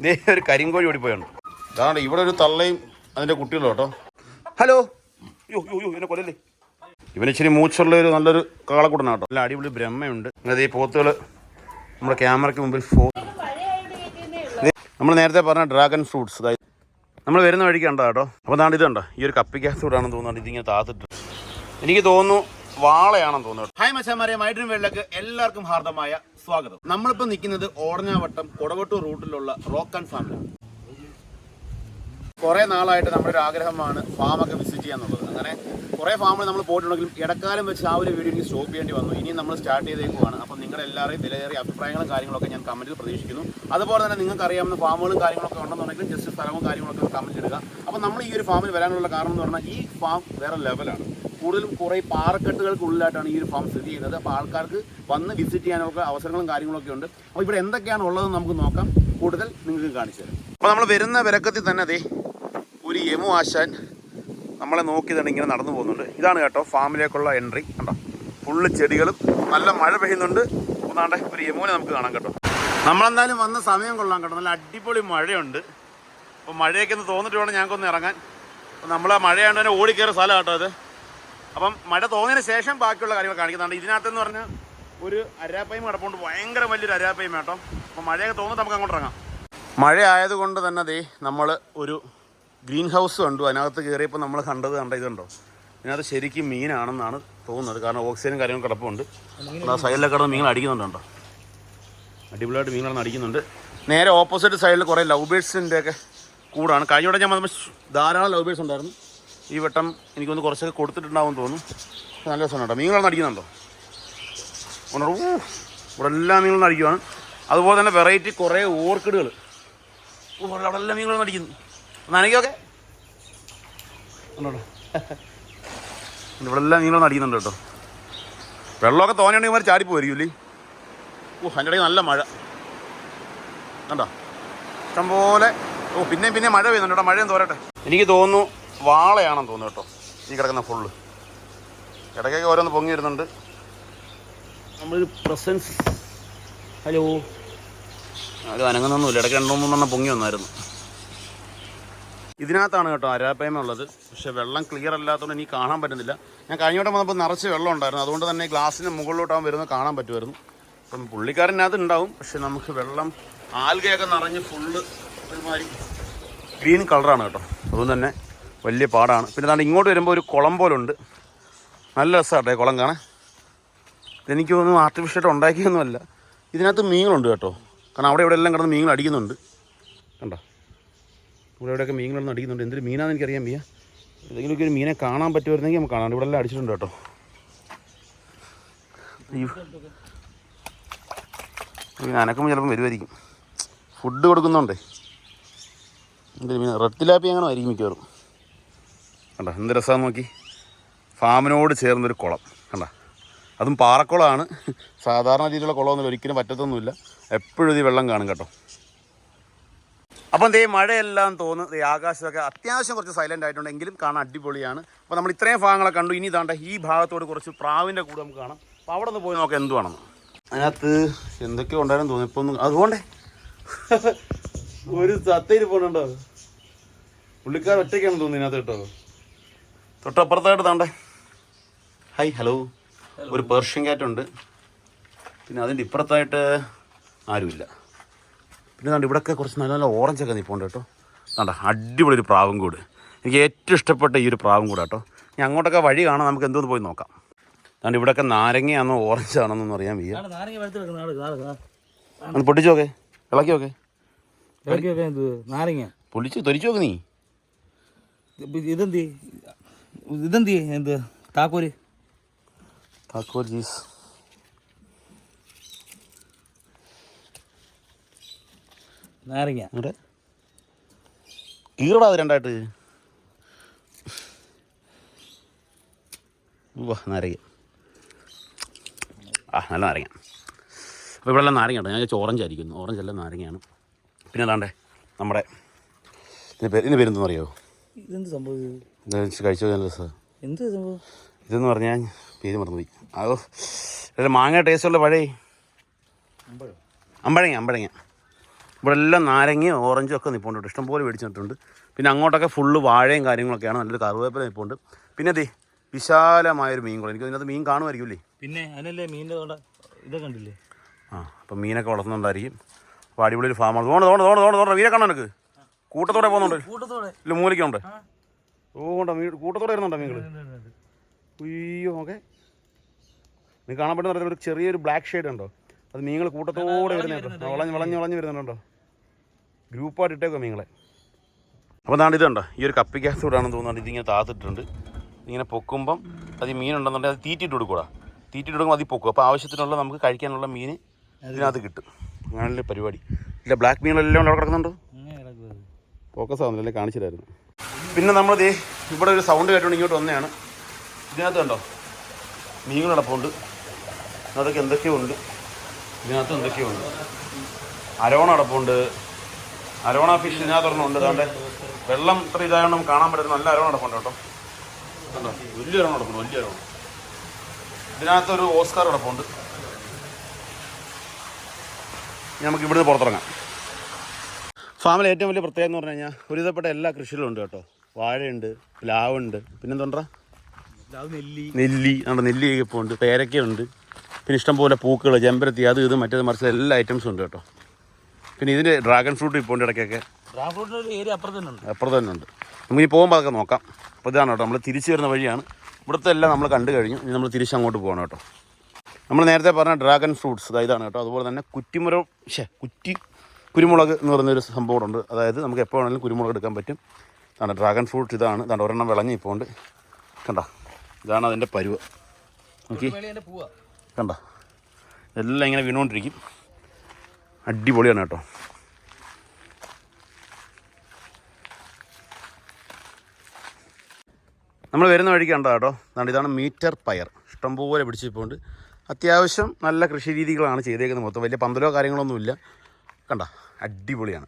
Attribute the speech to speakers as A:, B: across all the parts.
A: ഇതേ ഒരു കരിങ്കോഴി ഓടിപ്പോയുണ്ട്. അതാണ് ഇവിടെ ഒരു തള്ളയും അതിന്റെ കുട്ടികളും കേട്ടോ. ഹലോ. യോ യോ യോ എന്നെ കൊല്ലല്ലേ? ഇവന് ഇച്ചിരി മൂച്ചുള്ള ഒരു നല്ലൊരു കാളക്കുടനാട്ടോ കേട്ടോ. നല്ല അടിപൊളി ബ്രഹ്മയുണ്ട്. അതായത് ഈ പോത്തുകൾ നമ്മുടെ ക്യാമറയ്ക്ക് മുമ്പിൽ ഫോ നമ്മൾ നേരത്തെ പറഞ്ഞ ഡ്രാഗൺ ഫ്രൂട്ട്സ് അതായത് നമ്മൾ വരുന്ന വഴിക്ക് കണ്ടോ കേട്ടോ. അപ്പോൾ ദാണ്ട് ഇത് കണ്ടോ? ഈ ഒരു കപ്പിക്കകത്തൂടാണെന്ന് തോന്നുന്നുണ്ട് ഇതിങ്ങനെ താത്തിട്ട്. എനിക്ക് തോന്നുന്നു വാളയാണെന്ന് തോന്നുന്നു ഹായ് മച്ചാമാരെ. മൈഡ്രീം വേൾഡിലേക്ക് എല്ലാവർക്കും ഹാർദമായ സ്വാഗതം. നമ്മളിപ്പോൾ നിൽക്കുന്നത് ഓടഞ്ഞാവട്ടം കൊടവട്ടൂർ റൂട്ടിലുള്ള റോക്ക് ആൻഡ് ഫാമിലാണ് കുറേ നാളായിട്ട് നമ്മുടെ ഒരു ആഗ്രഹമാണ് ഫാമൊക്കെ വിസിറ്റ് ചെയ്യാന്നുള്ളത്. അങ്ങനെ കുറേ ഫാമിൽ നമ്മൾ പോയിട്ടുണ്ടെങ്കിലും ഇടക്കാലം വെച്ച് ആ ഒരു വീഡിയോ എനിക്ക് സ്റ്റോപ്പ് ചെയ്യേണ്ടി വന്നു. ഇനി നമ്മൾ സ്റ്റാർട്ട് ചെയ്തേക്കുവാണ് അപ്പോൾ നിങ്ങളുടെ എല്ലാവരെയും വിലയേറിയ അഭിപ്രായങ്ങളും കാര്യങ്ങളൊക്കെ ഞാൻ കമന്റിൽ പ്രതീക്ഷിക്കുന്നു. അതുപോലെ തന്നെ നിങ്ങൾക്ക് അറിയാവുന്ന ഫാമുകളും കാര്യങ്ങളൊക്കെ ഉണ്ടെന്നുണ്ടെങ്കിൽ ജസ്റ്റ് സ്ഥലവും കാര്യങ്ങളൊക്കെ കമന്റ് ഇടുക. അപ്പോൾ നമ്മൾ ഈ ഒരു ഫാമിൽ വരാനുള്ള കാരണം എന്ന് പറഞ്ഞാൽ ഈ ഫാം വേറെ ലെവലാണ് കൂടുതലും കുറേ പാറക്കെട്ടുകൾക്കുള്ളിലായിട്ടാണ് ഈ ഒരു ഫാം സ്ഥിതി ചെയ്യുന്നത്. അപ്പോൾ ആൾക്കാർക്ക് വന്ന് വിസിറ്റ് ചെയ്യാനൊക്കെ അവസരങ്ങളും കാര്യങ്ങളൊക്കെ ഉണ്ട്. അപ്പോൾ ഇവിടെ എന്തൊക്കെയാണ് ഉള്ളതെന്ന് നമുക്ക് നോക്കാം. കൂടുതൽ നിങ്ങൾക്ക് കാണിച്ചു തരാം. അപ്പോൾ നമ്മൾ വരുന്ന വിരക്കത്തിൽ തന്നെ അതെ ഒരു യമു ആശാൻ നമ്മളെ നോക്കി തന്നെ ഇങ്ങനെ നടന്നു പോകുന്നുണ്ട്. ഇതാണ് കേട്ടോ ഫാമിലേക്കുള്ള എൻട്രി കണ്ടോ? ഫുള്ള് ചെടികളും നല്ല മഴ പെയ്യുന്നുണ്ട്. ഒന്നാണ്ട് ഒരു യമുവിനെ നമുക്ക് കാണാം കേട്ടോ. നമ്മളെന്തായാലും വന്ന സമയം കൊള്ളാം കേട്ടോ. നല്ല അടിപൊളി മഴയുണ്ട്. അപ്പോൾ മഴയൊക്കെ ഒന്ന് തോന്നിട്ട് വേണം ഞങ്ങൾക്കൊന്ന് ഇറങ്ങാൻ. അപ്പോൾ നമ്മൾ ആ മഴയാണ്ട് തന്നെ ഓടിക്കയറിയ സ്ഥലം കേട്ടോ അത് അപ്പം മഴ തോന്നിയതിന് ശേഷം ബാക്കിയുള്ള കാര്യങ്ങൾ കാണിക്കുന്നുണ്ട്. ഇതിനകത്തെന്ന് പറഞ്ഞാൽ ഒരു അരാപ്പയും കിടപ്പുണ്ട്. ഭയങ്കര വലിയൊരു അരാപ്പയും കേട്ടോ. അപ്പം മഴയൊക്കെ തോന്നിട്ട് നമുക്ക് അങ്ങോട്ട് ഇറങ്ങാം. മഴ ആയതുകൊണ്ട് തന്നെ ദേ നമ്മൾ ഒരു ഗ്രീൻ ഹൗസ് കണ്ടു. അതിനകത്ത് കയറിയപ്പോൾ നമ്മൾ കണ്ടത് കണ്ട ഇതുണ്ടോ? ഇതിനകത്ത് ശരിക്കും മീനാണെന്നാണ് തോന്നുന്നത്. കാരണം ഓക്സിജനും കാര്യങ്ങളും കിടപ്പുണ്ട്. ആ സൈഡിലൊക്കെ കിടന്ന് മീൻ അടിക്കുന്നുണ്ടോ അടിപൊളിയായിട്ട് മീൻ കിടന്ന് അടിക്കുന്നുണ്ട്. നേരെ ഓപ്പോസിറ്റ് സൈഡിൽ കുറേ ലവ് ബേഡ്സിന്റെ ഒക്കെ കൂടാണ്. കഴിഞ്ഞ ഞാൻ വന്നപ്പോൾ ധാരാളം ലവ് ബേഡ്സ് ഉണ്ടായിരുന്നു. ഈ വട്ടം എനിക്കൊന്ന് കുറച്ചൊക്കെ കൊടുത്തിട്ടുണ്ടാവും തോന്നുന്നു. നല്ല രസമാണ് കേട്ടോ. മീനുകൾ നടിക്കുന്നുണ്ടോ? ഊ, ഇവിടെ എല്ലാ മീനുകളും അടിക്കുവാണ് അതുപോലെ തന്നെ വെറൈറ്റി കുറേ ഓർക്കിഡുകൾ അവിടെ എല്ലാ മീനുകളും അടിക്കുന്നു നനയ്ക്കൊക്കെ ഉണ്ടോ? ഇവിടെ എല്ലാ മീനുകളും അടിക്കുന്നുണ്ട് കേട്ടോ. വെള്ളമൊക്കെ തോനെയുണ്ടെങ്കിൽ മാറി ചാടിപ്പോയിരിക്കും ഓ അതിന്റെ ഇടയിൽ നല്ല മഴ. കണ്ടോ? ഇഷ്ടംപോലെ. ഓ പിന്നെയും പിന്നെ മഴ പെയ്യുന്നുണ്ട് കേട്ടോ. മഴയും തോരട്ടെ. എനിക്ക് തോന്നുന്നു വാളയാണെന്ന് തോന്നുന്നു കേട്ടോ. ഈ കിടക്കുന്ന ഫുള്ള് ഇടയ്ക്കൊക്കെ ഓരോന്ന് പൊങ്ങി വരുന്നുണ്ട്. നമ്മളൊരു പ്രസൻസ് ഹലോ അത് അനങ്ങുന്നൊന്നുമില്ല. ഇടയ്ക്ക് രണ്ടോ മൂന്നെണ്ണം പൊങ്ങി വന്നായിരുന്നു. ഇതിനകത്താണ് കേട്ടോ അരാപ്പയമ ഉള്ളത്. പക്ഷേ വെള്ളം ക്ലിയർ അല്ലാത്തതുകൊണ്ട് എനിക്ക് കാണാൻ പറ്റുന്നില്ല. ഞാൻ കഴിഞ്ഞ വട്ടം വന്നപ്പോൾ നിറച്ച് വെള്ളം ഉണ്ടായിരുന്നു. അതുകൊണ്ട് തന്നെ ഗ്ലാസ്സിന് മുകളിലോട്ടാകും വരുന്നത് കാണാൻ പറ്റുമായിരുന്നു. അപ്പം പുള്ളിക്കാരനകത്ത് ഉണ്ടാവും. പക്ഷെ നമുക്ക് വെള്ളം ആൽഗയൊക്കെ നിറഞ്ഞ് ഫുള്ള് ഒരുമാതിരി ഗ്രീൻ കളറാണ് കേട്ടോ. അതുകൊണ്ട് തന്നെ വലിയ പാടാണ്. പിന്നെ അതാണ് ഇങ്ങോട്ട് വരുമ്പോൾ ഒരു കുളം പോലുണ്ട്. നല്ല രസമാട്ടെ കുളം കാണാൻ. ഇതെനിക്ക് തോന്നുന്നു ആർട്ടിഫിഷ്യലായിട്ട് ഉണ്ടാക്കിയൊന്നുമല്ല. ഇതിനകത്ത് മീനുണ്ട് കേട്ടോ. കാരണം അവിടെ ഇവിടെ എല്ലാം കിടന്ന് മീനുകൾ അടിക്കുന്നുണ്ട്. കണ്ടോ? ഇവിടെ ഇവിടെയൊക്കെ മീനുകളൊന്നും അടിക്കുന്നുണ്ട്. എന്തൊരു മീനാന്ന് എനിക്കറിയാൻ വയ്യ. ഏതെങ്കിലുമൊക്കെ ഒരു മീനെ കാണാൻ പറ്റുമായിരുന്നെങ്കിൽ നമുക്ക് കാണാം. ഇവിടെ എല്ലാം അടിച്ചിട്ടുണ്ട് കേട്ടോ. അനക്കുമ്പോൾ ചിലപ്പം വരുമായിരിക്കും. ഫുഡ് കൊടുക്കുന്നുണ്ടേ. എന്തൊരു മീൻ റെഡ് ലാപ്പി അങ്ങനെ ആയിരിക്കും മിക്കവാറും. കണ്ട? എന്ത് രസമാണെന്ന് നോക്കി. ഫാമിനോട് ചേർന്നൊരു കുളം. കണ്ട? അതും പാറക്കുളമാണ്. സാധാരണ രീതിയിലുള്ള കുളമൊന്നും ഒരിക്കലും പറ്റത്തൊന്നുമില്ല. എപ്പോഴും ഇത് വെള്ളം കാണും കേട്ടോ. അപ്പം ദേ മഴയെല്ലാം തോന്നുന്നത് ഈ ആകാശമൊക്കെ അത്യാവശ്യം കുറച്ച് സൈലന്റ് ആയിട്ടുണ്ട്. എങ്കിലും കാണാൻ അടിപൊളിയാണ്. അപ്പോൾ നമ്മൾ ഇത്രയും ഭാഗങ്ങളെ കണ്ടു. ഇനി ഇതാണ്ട് ഈ ഭാഗത്തോട് കുറച്ച് പ്രാവിന്റെ കൂടെ നമുക്ക് കാണാം. അപ്പോൾ അവിടെ നിന്ന് പോയി നോക്കാം എന്തുവാണെന്ന് അതിനകത്ത് എന്തൊക്കെയോ ഉണ്ടായിരുന്നു തോന്നി ഇപ്പം ഒന്നും അതുകൊണ്ടേ ഒരു സത്തയിൽ പോകണുണ്ടോ പുള്ളിക്കാർ ഒറ്റയ്ക്കാണ് തോന്നുന്നു ഇതിനകത്ത് കേട്ടോ. തൊട്ടപ്പുറത്തായിട്ട് താണ്ടേ. ഹായ് ഹലോ ഒരു പേർഷ്യൻ കാറ്റ് ഉണ്ട്. പിന്നെ അതിന്റെ ഇപ്പുറത്തായിട്ട് ആരുമില്ല. പിന്നെ താണ്ട് ഇവിടെയൊക്കെ കുറച്ച് നല്ല നല്ല ഓറഞ്ചൊക്കെ നിൽപ്പുണ്ട് കേട്ടോ. താണ്ട അടിപൊളി ഒരു പ്രാവും കൂട്. എനിക്ക് ഏറ്റവും ഇഷ്ടപ്പെട്ട ഈ ഒരു പ്രാവും കൂടെ കേട്ടോ. ഇനി അങ്ങോട്ടൊക്കെ വഴി കാണാൻ നമുക്ക് എന്തോന്ന് പോയി നോക്കാം. താണ്ട് ഇവിടെയൊക്കെ നാരങ്ങയാണോ ഓറഞ്ച് ആണെന്നൊന്നും അറിയാൻ വയ്യ.
B: നാളെ നാരങ്ങ വെളുത്തെടുക്കുന്ന നാളെ നാളെ നാളെ.
A: ഒന്ന് പൊട്ടിച്ച് നോക്കേ. ഇളക്കി നോക്കേ.
B: ഇളക്കി വെക്കാൻ എന്ത് നാരങ്ങ
A: പൊളിച്ച് തൊരിച്ചു നോക്ക് നീ.
B: ഇതെന്തി? ഇതെന്തി എന്ത്? താക്കോൽ.
A: താക്കോൽ ജീസ്
B: നാരങ്ങ.
A: ഇവിടെ കീറടാ അത് രണ്ടായിട്ട്. വാ നാരങ്ങ. ആ നല്ല നാരങ്ങ. അപ്പോൾ ഇവിടെ എല്ലാം നാരങ്ങ കേട്ടോ. ഞാൻ വിചാരിച്ചു ഓറഞ്ച് ആയിരിക്കുന്നു. ഓറഞ്ച് അല്ല നാരങ്ങയാണ്. പിന്നെ അതാണ്ടേ നമ്മുടെ ഇതിന് പേര് എന്താണെന്ന് പേരെന്തെന്ന് അറിയോ?
B: ഇതെന്ത് സംഭവം
A: കഴിച്ചു നല്ല സാർ
B: എന്ത് സംഭവം
A: ഇതെന്ന് പറഞ്ഞാൽ പേര് മറന്നുപോയി അതോ ഇതിൽ മാങ്ങ ടേസ്റ്റുള്ള പഴയ അമ്പഴങ്ങ അമ്പഴങ്ങ. ഇവിടെ എല്ലാം നാരങ്ങയും ഓറഞ്ചും ഒക്കെ നിൽപ്പുണ്ട് കേട്ടോ. ഇഷ്ടംപോലെ മേടിച്ചിട്ടുണ്ട്. പിന്നെ അങ്ങോട്ടൊക്കെ ഫുള്ള് വാഴയും കാര്യങ്ങളൊക്കെയാണ്. നല്ലൊരു കറുവേപ്പില നിൽപ്പുണ്ട് പിന്നെ അതെ വിശാലമായൊരു മീൻ കുളം എനിക്ക് ഇതിനകത്ത് മീൻ കാണുമായിരിക്കും അല്ലേ?
B: പിന്നെ അതിനല്ലേ മീനിന്റെ ഇതൊക്കെ കണ്ടില്ലേ?
A: ആ അപ്പം മീനൊക്കെ വളർത്തുന്നുണ്ടായിരിക്കും. അപ്പോൾ അടിപൊളി ഒരു ഫാമാണ് തോന്നുന്നു തോന്നുന്നു തോന്നുന്നു തോന്നുന്നു മീനെ കാണാൻ എനിക്ക് കൂട്ടത്തോടെ പോകുന്നുണ്ട്.
B: കൂട്ടത്തോടെ.
A: ഇല്ല മൂലിക്കുണ്ട് ഓ കൊണ്ടോ മീൻ കൂട്ടത്തോടെ വരുന്നുണ്ടോ മീനുകൾ അയ്യോ ഓക്കെ. നീ കാണാൻ പറ്റുന്ന ഒരു ചെറിയൊരു ബ്ലാക്ക് ഷെയ്ഡ് ഉണ്ടോ? അത് മീനുകൾ കൂട്ടത്തോടെ വരുന്നുണ്ടോ വളഞ്ഞ് വളഞ്ഞ് വളഞ്ഞ് വരുന്നുണ്ടോ? ഗ്രൂപ്പായിട്ട് ഇട്ടേക്കോ മീനുകളെ? അപ്പോൾ നാണ്ട് ഇതുണ്ടോ? ഈ ഒരു കപ്പിക്കകത്തൂടാണെന്ന് തോന്നുന്നുണ്ട്. ഇതിങ്ങനെ താത്തിട്ടുണ്ട്. ഇങ്ങനെ പൊക്കുമ്പം അത് മീനുണ്ടെന്നുണ്ടെങ്കിൽ അത് തീറ്റിട്ട് കൊടുക്കൂടാ. തീറ്റിട്ട് കൊടുക്കുമ്പോൾ അതിൽ പൊക്കും. അപ്പോൾ ആവശ്യത്തിനുള്ള നമുക്ക് കഴിക്കാനുള്ള മീൻ ഇതിനകത്ത് കിട്ടും. അങ്ങനെയുള്ള പരിപാടി. ഇല്ല ബ്ലാക്ക് മീനുകളെല്ലാം അവിടെ കിടക്കുന്നുണ്ടോ? ഫോക്കസ് ആവുന്നില്ല കാണിച്ചിട്ടായിരുന്നു പിന്നെ നമ്മൾ ദേ ഇവിടെ ഒരു സൗണ്ട് കേട്ടുകൊണ്ട് ഇങ്ങോട്ട് വന്നതാണ്. ഇതിനകത്ത് കണ്ടോ? മീനുകൾ നടപ്പുണ്ട് അതൊക്കെ എന്തൊക്കെയോ ഉണ്ട്. ഇതിനകത്ത് എന്തൊക്കെയോ ഉണ്ട്. അരോണ അടപ്പുണ്ട് അരോണ ഫിഷ് ഇതിനകത്ത് ഒരെണ്ണം ഉണ്ട്. അതുകൊണ്ട് വെള്ളം ഇത്ര ഇതായതുകൊണ്ട് നമുക്ക് കാണാൻ പറ്റുന്ന നല്ല അരോണ അടപ്പുണ്ട് കേട്ടോ. കണ്ടോ? വലിയ അരോണ അടപ്പുണ്ട് വലിയ അരോണ. ഇതിനകത്തൊരു ഓസ്കാർ അടപ്പുണ്ട് നമുക്ക് ഇവിടുന്ന് പുറത്തിറങ്ങാം. ഫാമിലെ ഏറ്റവും വലിയ പ്രത്യേകത എന്ന് പറഞ്ഞു കഴിഞ്ഞാൽ ഒരുവിധപ്പെട്ട എല്ലാ കൃഷികളും ഉണ്ട് കേട്ടോ. വാഴയുണ്ട് പ്ലാവുണ്ട്. പിന്നെന്തോണ്ട
B: നെല്ലി.
A: നെല്ലി നമ്മുടെ നെല്ലി ഇപ്പോൾ ഉണ്ട് പേരക്കയുണ്ട്. പിന്നെ ഇഷ്ടംപോലെ പൂക്കൾ ചെമ്പരത്തി അത് ഇത് മറ്റേത് മറിച്ച് എല്ലാ ഐറ്റംസും ഉണ്ട് കേട്ടോ. പിന്നെ ഇതിന്റെ ഡ്രാഗൺ ഫ്രൂട്ട് ഇപ്പോൾ ഉണ്ട് ഇടയ്ക്കൊക്കെ.
B: ഡ്രാഗൺ ഫ്രൂട്ടിന്റെ ഏരിയ അപ്പുറത്ത് തന്നെ ഉണ്ട്.
A: അപ്പുറത്ത് തന്നെ ഉണ്ട്. നമുക്കിനി പോകുമ്പോൾ അതൊക്കെ നോക്കാം. അപ്പോൾ ഇതാണ് കേട്ടോ നമ്മൾ തിരിച്ചു വരുന്ന വഴിയാണ്. ഇവിടുത്തെ എല്ലാം നമ്മൾ കണ്ടു കഴിഞ്ഞു. ഇനി നമ്മൾ തിരിച്ച് അങ്ങോട്ട് പോകണം കേട്ടോ. നമ്മൾ നേരത്തെ പറഞ്ഞ ഡ്രാഗൺ ഫ്രൂട്ട്സ് ഇതാണ് കേട്ടോ. അതുപോലെ തന്നെ കുറ്റിമുര ഷേ കുറ്റി കുരുമുളക് എന്ന് പറയുന്നൊരു സംഭവമുണ്ട് അതായത് നമുക്ക് എപ്പോൾ വേണമെങ്കിലും കുരുമുളക് എടുക്കാൻ പറ്റും. ഇതാണ് ഡ്രാഗൺ ഫ്രൂട്ട് ഇതാണ്. ഇതാണ് ഒരെണ്ണം വിളഞ്ഞി ഇപ്പോൾ ഉണ്ട് കണ്ട? ഇതാണ് അതിന്റെ പരുവ്. നോക്കി. കണ്ട? എല്ലാം ഇങ്ങനെ വീണുകൊണ്ടിരിക്കും അടിപൊളിയാണ് കേട്ടോ. നമ്മൾ വരുന്ന വഴിക്ക് കണ്ടോ കേട്ടോ. അതുകൊണ്ട് ഇതാണ് മീറ്റർ പയർ. ഇഷ്ടംപോലെ പിടിച്ചിപ്പോണ്ട് അത്യാവശ്യം നല്ല കൃഷി രീതികളാണ് ചെയ്തേക്കുന്നത് മൊത്തം. വലിയ പന്തലോ കാര്യങ്ങളൊന്നുമില്ല. കണ്ട? അടിപൊളിയാണ്.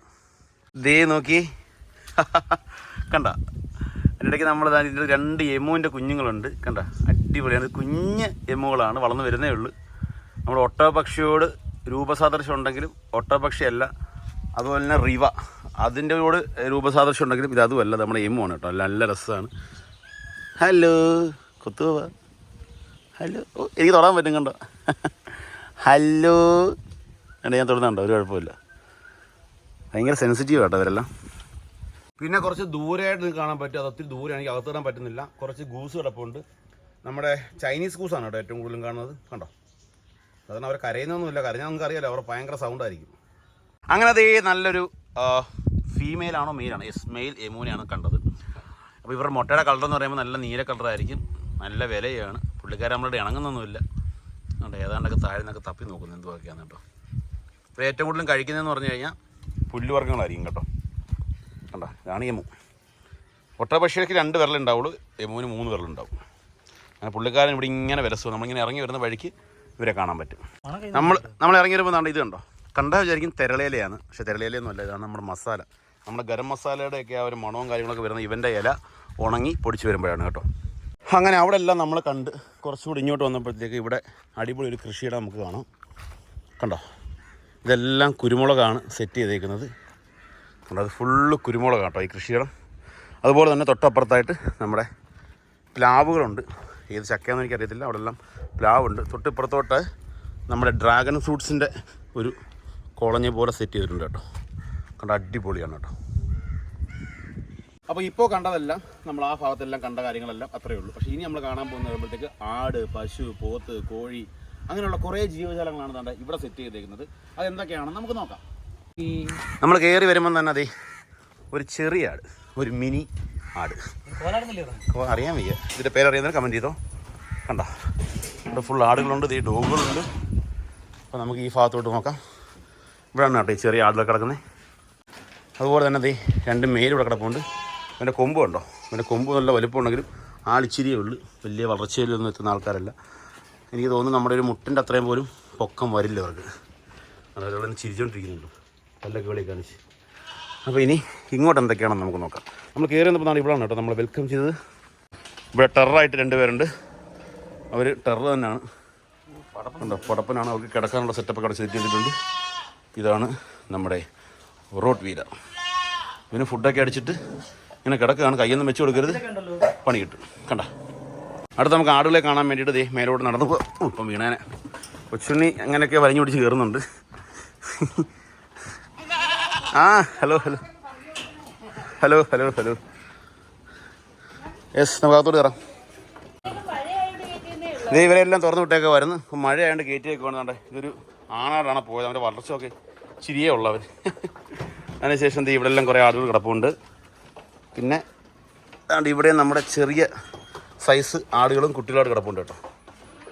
A: ദേ നോക്കി. കണ്ട. അതിനിടയ്ക്ക് നമ്മൾ അതിന്റെ രണ്ട് എമുവിന്റെ കുഞ്ഞുങ്ങളുണ്ട്. കണ്ട അടിപൊളിയാണ്. കുഞ്ഞ് എമുകളാണ് വളർന്നു വരുന്നേ ഉള്ളൂ. നമ്മൾ ഒട്ടോപക്ഷിയോട് രൂപസാദൃശ്യം ഉണ്ടെങ്കിലും ഒട്ടോപക്ഷിയല്ല അതുപോലെ തന്നെ റിവ. അതിന്റെ കൂടെ രൂപസാദൃശ്യം ഉണ്ടെങ്കിലും ഇത് അതുമല്ല നമ്മുടെ എമ്മുമാണ് കേട്ടോ. നല്ല രസമാണ്. ഹലോ കൊത്തുവ ഹലോ ഓ എനിക്ക് തൊടാൻ പറ്റും കണ്ടോ? ഹലോ. ഞാൻ തൊടുന്നുണ്ടോ? ഒരു കുഴപ്പമില്ല. ഭയങ്കര സെൻസിറ്റീവ് കേട്ടോ അവരെല്ലാം പിന്നെ കുറച്ച് ദൂരെയായിട്ട് നിങ്ങൾക്ക് കാണാൻ പറ്റും. അത് ഒത്തിരി ദൂരെ എനിക്ക് അകത്തിടാൻ പറ്റുന്നില്ല. കുറച്ച് ഗൂസ് കിടപ്പുണ്ട്. നമ്മുടെ ചൈനീസ് ഗൂസാണ് കേട്ടോ ഏറ്റവും കൂടുതലും കാണുന്നത്. കണ്ടോ? സാധാരണ അവർ കരയുന്നൊന്നുമില്ല കരഞ്ഞാൽ നമുക്ക് അറിയാലോ അവർ ഭയങ്കര സൗണ്ട് ആയിരിക്കും. അങ്ങനെ അതേ നല്ലൊരു ഫീമെയിൽ ആണോ മെയിലാണോ യെസ് മെയിൽ എമൂനെയാണ് കണ്ടത്. അപ്പോൾ ഇവരുടെ മുട്ടയുടെ കളർ എന്ന് പറയുമ്പോൾ നല്ല നീല കളറായിരിക്കും നല്ല വിലയാണ്. പുള്ളിക്കാരൻ നമ്മളുടെ ഇണങ്ങുന്നൊന്നുമില്ല. അതുകൊണ്ട് ഏതാണ്ടൊക്കെ താഴെ നിന്നൊക്കെ തപ്പി നോക്കുന്നത് എന്തുവൊക്കെയാണ് കേട്ടോ. ഇപ്പോൾ ഏറ്റവും കൂടുതലും കഴിക്കുന്നതെന്ന് പറഞ്ഞു കഴിഞ്ഞാൽ പുല്ലുവർഗങ്ങളായിരിക്കും കേട്ടോ. കണ്ടോ? ഇതാണ് യമു. ഒട്ടപക്ഷിക്ക് രണ്ട് വിരലുണ്ടാവുള്ളൂ യമുവിന് മൂന്ന് വിരലുണ്ടാവും. അങ്ങനെ പുള്ളിക്കാരൻ ഇവിടെ ഇങ്ങനെ വിലസു നമ്മളിങ്ങനെ ഇറങ്ങി വരുന്ന വഴിക്ക് ഇവരെ കാണാൻ പറ്റും. നമ്മൾ നമ്മൾ ഇറങ്ങി വരുമ്പോൾ ദാണ്ട് ഇത് കണ്ടോ? കണ്ടാൽ വിചാരിക്കും തിരളയിലയാണ് പക്ഷേ തിരളയിലൊന്നും അല്ല ഇതാണ് നമ്മുടെ മസാല. നമ്മുടെ ഗരം മസാലയുടെ ഒക്കെ ആ ഒരു മണവും കാര്യങ്ങളൊക്കെ വരുന്ന ഇവന്റെ ഇല ഉണങ്ങി പൊടിച്ച് വരുമ്പോഴാണ് കേട്ടോ. അങ്ങനെ അവിടെ എല്ലാം നമ്മൾ കണ്ട് കുറച്ചുകൂടി ഇങ്ങോട്ട് വന്നപ്പോഴത്തേക്ക് ഇവിടെ അടിപൊളി ഒരു കൃഷിയുടെ നമുക്ക് കാണാം. കണ്ടോ? ഇതെല്ലാം കുരുമുളകാണ് സെറ്റ് ചെയ്തേക്കുന്നത്. അത് ഫുള്ള് കുരുമുളക് കേട്ടോ ഈ കൃഷിയിടം. അതുപോലെ തന്നെ തൊട്ടപ്പുറത്തായിട്ട് നമ്മുടെ പ്ലാവുകളുണ്ട്. ഏത് ചക്കയാണെന്ന് എനിക്കറിയത്തില്ല. അവിടെ എല്ലാം പ്ലാവുണ്ട്. തൊട്ടിപ്പുറത്തോട്ട് നമ്മുടെ ഡ്രാഗൺ ഫ്രൂട്ട്സിന്റെ ഒരു കോളനി പോലെ സെറ്റ് ചെയ്തിട്ടുണ്ട് കേട്ടോ. കണ്ട അടിപൊളിയാണ് കേട്ടോ. അപ്പോൾ ഇപ്പോൾ കണ്ടതെല്ലാം നമ്മൾ ആ ഭാഗത്തെല്ലാം കണ്ട കാര്യങ്ങളെല്ലാം അത്രയേ ഉള്ളൂ. പക്ഷേ ഇനി നമ്മൾ കാണാൻ പോകുന്ന വരുമ്പോഴത്തേക്ക് ആട് പശു പോത്ത് കോഴി അങ്ങനെയുള്ള കുറേ ജീവജാലങ്ങളാണ് ഇവിടെ സെറ്റ് ചെയ്തേക്കുന്നത്. അതെന്തൊക്കെയാണെന്ന് നമുക്ക് നോക്കാം. നമ്മൾ കയറി വരുമ്പോൾ തന്നെ അതെ ഒരു ചെറിയ ആട് ഒരു മിനി ആട്. അറിയാൻ വയ്യ. ഇതിന്റെ പേരറിയാൻ കമന്റ് ചെയ്തോ? കണ്ട. ഇവിടെ ഫുൾ ആടുകളുണ്ട് ഈ ഡോഗുകളുണ്ട്. അപ്പോൾ നമുക്ക് ഈ ഭാഗത്തോട്ട് നോക്കാം. ഇവിടെയാണ് കേട്ടോ ഈ ചെറിയ ആടുകൾ കിടക്കുന്നത് അതുപോലെ തന്നെ ദേ രണ്ട് മേൽ ഇവിടെ കിടപ്പുണ്ട്. പിന്നെ കൊമ്പ് കണ്ടോ? പിന്നെ കൊമ്പ് നല്ല വലുപ്പമുണ്ടെങ്കിലും ആളിച്ചിരിയേ ഉള്ളൂ. വലിയ വളർച്ചയിലൊന്നും എത്തുന്ന ആൾക്കാരല്ല. എനിക്ക് തോന്നുന്നു നമ്മുടെ ഒരു മുട്ടിന്റെ അത്രയും പോലും പൊക്കം വരില്ല അവർക്ക് അതുപോലെ ചിരിച്ചുകൊണ്ടിരിക്കുന്നുണ്ട് പല്ലൊക്കെ വെളി കാണിച്ച്. അപ്പോൾ ഇനി ഇങ്ങോട്ട് എന്തൊക്കെയാണെന്ന് നമുക്ക് നോക്കാം. നമ്മൾ കയറി വന്നപ്പോൾ ഇവിടെയാണ് കേട്ടോ. നമ്മൾ വെൽക്കം ചെയ്തത്. ഇവിടെ ടെററായിട്ട് രണ്ടുപേരുണ്ട് അവർ ടെറർ തന്നെയാണ്. ഉണ്ടോ പടപ്പനാണ്. അവർക്ക് കിടക്കാനുള്ള സെറ്റപ്പ് അവിടെ സെറ്റ് ചെയ്തിട്ടുണ്ട്. ഇതാണ് നമ്മുടെ റോഡ് വീല ഇവന് ഫുഡൊക്കെ അടിച്ചിട്ട് ഇങ്ങനെ കിടക്കുകയാണ്. കയ്യൊന്നും വെച്ച് കൊടുക്കരുത്. പണി കിട്ടും. കണ്ട? അടുത്ത് നമുക്ക് ആടുകളെ കാണാൻ വേണ്ടിയിട്ട് ദേ മേലോട്ട് നടന്നു പോ ഓ, ഇപ്പം വീണേനെ. കൊച്ചുണ്ണി അങ്ങനെയൊക്കെ വലഞ്ഞു പിടിച്ച് കയറുന്നുണ്ട് ആ hello hello. Hello hello hello. Yes നമുക്ക് അകത്തോട്ട് കയറാം. ദേ ഇവരെല്ലാം തുറന്നു വിട്ടേക്കെ വരുന്നു ഇപ്പം മഴയായതുകൊണ്ട് കയറ്റിയൊക്കെ കണ്ടേ ഇതൊരു ആണാടാണ് പോയത്. അവന്റെ വളർച്ചയൊക്കെ ചിരിയേ ഉള്ളവർ അതിനുശേഷം ഇത് ഇവിടെ എല്ലാം കുറേ ആടുകൾ കിടപ്പുണ്ട്. പിന്നെ അതുകൊണ്ട് ഇവിടെ നമ്മുടെ ചെറിയ സൈസ് ആടുകളും കുട്ടികളോട് കിടപ്പുണ്ട് കേട്ടോ.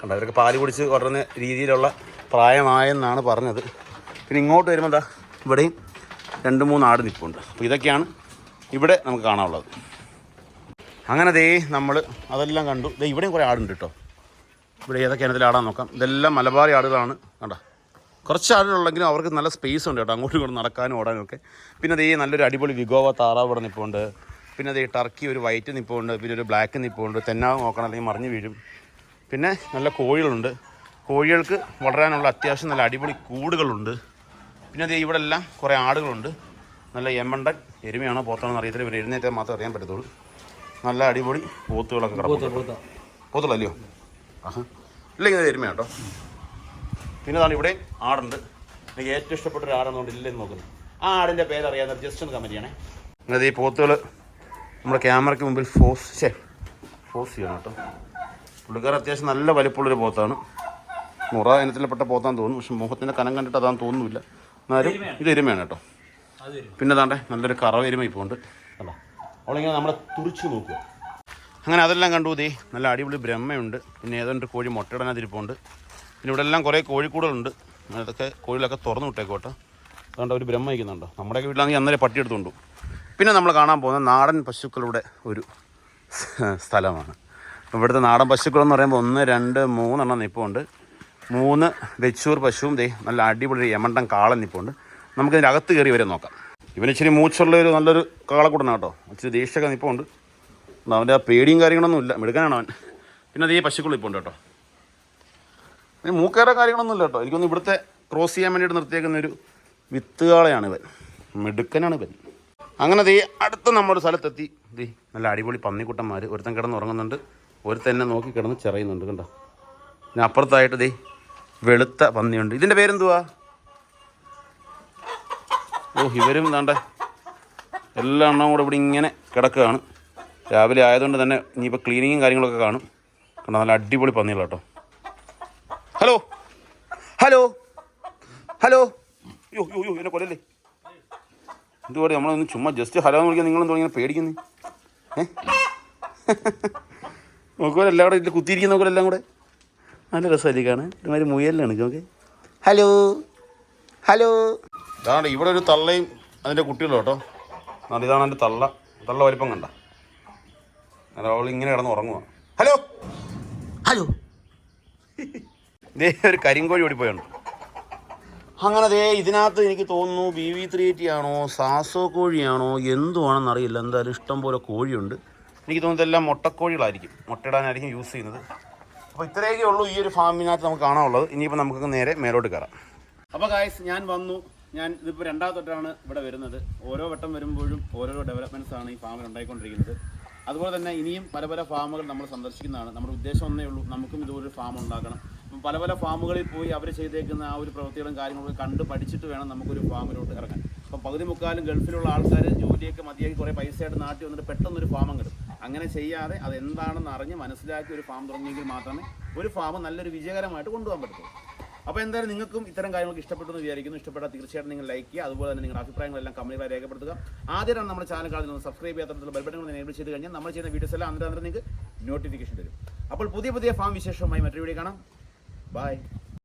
A: കണ്ടോ അവരൊക്കെ പാൽ കുടിച്ച് വളർന്ന രീതിയിലുള്ള പ്രായമായെന്നാണ് പറഞ്ഞത്. പിന്നെ ഇങ്ങോട്ട് വരുമ്പോൾ എന്താ ഇവിടെയും രണ്ട് മൂന്ന് ആട് നിൽപ്പുണ്ട് അപ്പോൾ ഇതൊക്കെയാണ് ഇവിടെ നമുക്ക് കാണാനുള്ളത്. അങ്ങനെ ദേ നമ്മൾ അതെല്ലാം കണ്ടു. ദേ ഇവിടെയും കുറേ ആടുണ്ട് കേട്ടോ ഇവിടെ ഏതൊക്കെ ഇനത്തിൽ ആടാൻ നോക്കാം. ഇതെല്ലാം മലബാറി ആടുകളാണ്. കണ്ടോ? കുറച്ച് ആടുകളുണ്ടെങ്കിലും അവർക്ക് നല്ല സ്പേസ് ഉണ്ട് കേട്ടോ അങ്ങോട്ടും ഇങ്ങോട്ടും നടക്കാനും ഓടാനും ഒക്കെ. പിന്നെ ദേ നല്ലൊരു അടിപൊളി വിഗോവ താറാവ് ഇവിടെ നിൽപ്പുണ്ട് പിന്നെ ദേ ടർക്കി ഒരു വൈറ്റ് നിൽപ്പുണ്ട് പിന്നെ ഒരു ബ്ലാക്ക് നിൽപ്പുണ്ട് തെന്നാവ് നോക്കണം അല്ലെങ്കിൽ മറിഞ്ഞു വീഴും. പിന്നെ നല്ല കോഴികളുണ്ട്. കോഴികൾക്ക് വളരാനുള്ള അത്യാവശ്യം നല്ല അടിപൊളി കൂടുകളുണ്ട്. പിന്നെ അതേ ഇവിടെ എല്ലാം കുറേ ആടുകളുണ്ട്. നല്ല എമ്മണ്ടൻ എരുമയാണോ പോത്താണെന്ന് അറിയത്തില്ല. ഇവർ എഴുന്നേറ്റാൽ മാത്രമേ അറിയാൻ പറ്റത്തുള്ളൂ. നല്ല അടിപൊളി പോത്തുകളൊക്കെ കിടക്കും പോത്തുള്ളല്ലോ ആഹാ. ഇല്ലെങ്കിൽ എരുമ കേട്ടോ. പിന്നെ അതാണ് ഇവിടെ ആടുണ്ട്. എനിക്ക് ഏറ്റവും ഇഷ്ടപ്പെട്ട ഒരു ആടെന്നുകൊണ്ട് ഇല്ലെന്ന് നോക്കുന്നു. ആ ആടിന്റെ പേര് അറിയാവുന്ന ജസ്റ്റ് ഒന്ന് കമന്റ് ചെയ്യണേ. അങ്ങനെ ഈ പോത്തുകൾ നമ്മുടെ ക്യാമറയ്ക്ക് മുമ്പിൽ ഫോസ് ഷേ ഫോസ് ചെയ്യണം കേട്ടോ. പുള്ളിക്കാരൻ അത്യാവശ്യം നല്ല വലിപ്പമുള്ളൊരു പോത്താണ്. മുറ ഇനത്തിൽപ്പെട്ട പോത്താൻ തോന്നുന്നു. പക്ഷെ മുഖത്തിന്റെ കനം കണ്ടിട്ട് അതാന്ന് തോന്നുന്നില്ല. എന്നാലും ഇത് എരുമയാണ് കേട്ടോ. പിന്നെ താണ്ടെ നല്ലൊരു കറവ എരുമ ഇപ്പോൾ ഉണ്ട് കണ്ടോ? അവളിങ്ങനെ നമ്മളെ തുറിച്ച് നോക്കുക അങ്ങനെ അതെല്ലാം കണ്ടു ദേ നല്ല അടിപൊളി ബ്രഹ്മയുണ്ട്. പിന്നെ ഏതൊരു കോഴി മുട്ടയിടാനാതിരിപ്പുണ്ട്. പിന്നെ ഇവിടെ എല്ലാം കുറേ കോഴിക്കൂടുകളുണ്ട് അതൊക്കെ കോഴികളൊക്കെ തുറന്നു വിട്ടേക്കോട്ടെ അതുകൊണ്ട് ഒരു ബ്രഹ്മ ഇരിക്കുന്നുണ്ടോ നമ്മുടെയൊക്കെ വീട്ടിലാണെങ്കിൽ അന്നേരം പട്ടി എടുത്തുകൊണ്ടു. പിന്നെ നമ്മൾ കാണാൻ പോകുന്ന നാടൻ പശുക്കളുടെ ഒരു സ്ഥലമാണ്. ഇവിടുത്തെ നാടൻ പശുക്കളെന്ന് പറയുമ്പോൾ ഒന്ന് രണ്ട് മൂന്നെണ്ണം നിൽപ്പുണ്ട് മൂന്ന് വെച്ചൂർ പശുവും ദേ നല്ല അടിപൊളി യമണ്ടൻ കാളൻ നിപ്പുണ്ട് നമുക്കിതിന്റെ അകത്ത് കയറി വരെ നോക്കാം. ഇവന് ഇച്ചിരി മൂച്ചുള്ള ഒരു നല്ലൊരു കാളക്കൂടനാണ് കേട്ടോ. ഇച്ചിരി ദേഷ്യമൊക്കെ നിൽപ്പുണ്ട് അവന്റെ ആ പേടിയും കാര്യങ്ങളൊന്നും ഇല്ല. മെടുക്കാനാണ് അവൻ. പിന്നെ അതേ പശുക്കൾ ഇപ്പോൾ ഉണ്ട് കേട്ടോ. മൂക്കേറെ കാര്യങ്ങളൊന്നും ഇല്ല കേട്ടോ. എനിക്കൊന്ന് ഇവിടുത്തെ ക്രോസ് ചെയ്യാൻ വേണ്ടിയിട്ട് നിർത്തിയേക്കുന്ന ഒരു വിത്തുകാളയാണ് ഇവൻ. മെടുക്കനാണ് ഇവൻ. അങ്ങനെ ദേ അടുത്ത നമ്മുടെ സ്ഥലത്തെത്തി. ദേ നല്ല അടിപൊളി പന്നിക്കുട്ടന്മാർ ഒരുത്തൻ കിടന്ന് ഉറങ്ങുന്നുണ്ട്. ഒരുത്തൻ എന്നെ നോക്കി കിടന്ന് ചെറിയുന്നുണ്ട് കണ്ടോ. പിന്നെ അപ്പുറത്തായിട്ട് ദേ വെളുത്ത പന്നിയുണ്ട്. ഇതിന്റെ പേരെന്തുവാ? ഓ ഇവരും വേണ്ട എല്ലാ എണ്ണവും കൂടെ ഇവിടെ ഇങ്ങനെ കിടക്കുകയാണ്. രാവിലെ ആയതുകൊണ്ട് തന്നെ ഇനിയിപ്പോൾ ക്ലീനിങ്ങും കാര്യങ്ങളൊക്കെ കാണും. കണ്ടോ നല്ല അടിപൊളി പന്നികൾ കേട്ടോ ഹലോ? ഹലോ? ഹലോ? യോ യോ യോ എന്നെ കൊല്ലല്ലേ? എന്തുപോലെ നമ്മളൊന്ന് ചുമ്മാ ജസ്റ്റ് ഹലോ എന്ന് വിളിക്കാൻ നിങ്ങളെന്തോ ഇങ്ങനെ പേടിക്കുന്നു? ഏ? നോക്കുമ്പോൾ എല്ലാവരും ഇതിൽ കുത്തിയിരിക്കുന്ന നോക്കുമ്പോൾ എല്ലാം കൂടെ. നല്ല രസമായിരിക്കും കാണാൻ. ഒരുമാതിരി മുയലിലാണ് നോക്കി. ഹലോ ഹലോ ഇതാണ് ഇവിടെ ഒരു തള്ളയും അതിന്റെ കുട്ടികളും കേട്ടോ. അതാണ് ഇതാണ് എന്റെ തള്ള. തള്ള വലിപ്പം കണ്ട. അല്ല അവൾ ഇങ്ങനെ കിടന്ന് ഉറങ്ങുക ഹലോ ഹലോ ഇതേ ഒരു കരിങ്കോഴി ഓടിപ്പോയാണ് അങ്ങനെ ദേ ഇതിനകത്ത് എനിക്ക് തോന്നുന്നു ബി വി ത്രീ എയ്റ്റി ആണോ സാസോ കോഴിയാണോ എന്തുവാണെന്ന് അറിയില്ല. എന്തായാലും ഇഷ്ടം പോലെ കോഴിയുണ്ട്. എനിക്ക് തോന്നുന്നത് എല്ലാം മുട്ടക്കോഴികളായിരിക്കും. മുട്ടയിടാനായിരിക്കും യൂസ് ചെയ്യുന്നത്. അപ്പോൾ ഇത്രയൊക്കെ ഉള്ളൂ ഈ ഒരു ഫാമിനകത്ത് നമുക്ക് കാണാനുള്ളത്. ഇനിയിപ്പോൾ നമുക്ക് നേരെ മേലോട്ട് കയറാം അപ്പോൾ ഗായ്സ് ഞാൻ വന്നു. ഞാൻ ഇതിപ്പോൾ രണ്ടാമത്തൊട്ടാണ് ഇവിടെ വരുന്നത്. ഓരോ വട്ടം വരുമ്പോഴും ഓരോരോ ഡെവലപ്മെന്റ്സ് ആണ് ഈ ഫാമിൽ ഉണ്ടായിക്കൊണ്ടിരിക്കുന്നത്. അതുപോലെ തന്നെ ഇനിയും പല പല ഫാമുകൾ നമ്മൾ സന്ദർശിക്കുന്നതാണ്. നമ്മുടെ ഉദ്ദേശം ഒന്നേ ഉള്ളൂ. നമുക്കും ഇതുപോലൊരു ഫാം ഉണ്ടാക്കണം. അപ്പം പല പല ഫാമുകളിൽ പോയി അവർ ചെയ്തേക്കുന്ന ആ ഒരു പ്രവൃത്തികളും കാര്യങ്ങളൊക്കെ കണ്ട് പഠിച്ചിട്ട് വേണം നമുക്കൊരു ഫാമിലോട്ട് ഇറങ്ങാൻ. അപ്പം പകുതി മുക്കാലും ഗൾഫിലുള്ള ആൾക്കാർ ജോലിയൊക്കെ മതിയാക്കി കുറേ പൈസയായിട്ട് നാട്ടിൽ വന്നിട്ട് പെട്ടെന്നൊരു ഫാം കിട്ടും അങ്ങനെ ചെയ്യാതെ അതെന്താണെന്ന് അറിഞ്ഞ് മനസ്സിലാക്കി ഒരു ഫാം തുടങ്ങിയെങ്കിൽ മാത്രമേ ഒരു ഫാം നല്ലൊരു വിജയകരമായിട്ട് കൊണ്ടുപോകാൻ പറ്റത്തുള്ളൂ. അപ്പോൾ എന്തായാലും നിങ്ങൾക്കും ഇത്തരം കാര്യങ്ങൾക്ക് ഇഷ്ടപ്പെട്ടു എന്ന് വിചാരിക്കുന്നു. ഇഷ്ടപ്പെട്ടാൽ തീർച്ചയായിട്ടും നിങ്ങൾ ലൈക്ക് ചെയ്യുക. അതുപോലെ തന്നെ നിങ്ങളുടെ അഭിപ്രായങ്ങളെല്ലാം കമന്റുകളായി രേഖപ്പെടുത്തുക. ആദ്യമാണ് നമ്മുടെ ചാനൽ കാണുന്നത്. സബ്സ്ക്രൈബ് ചെയ്യാത്ത ബെൽബട്ടങ്ങൾ എനേബിൾ ചെയ്ത് കഴിഞ്ഞാൽ നമ്മൾ ചെയ്യുന്ന വീഡിയോസ് എല്ലാം അന്നേരം നിങ്ങൾക്ക് നോട്ടിഫിക്കേഷൻ തരും. അപ്പോൾ പുതിയ പുതിയ ഫാം വിശേഷവുമായി മറ്റൊരു വീഡിയോ കാണാം. ബൈ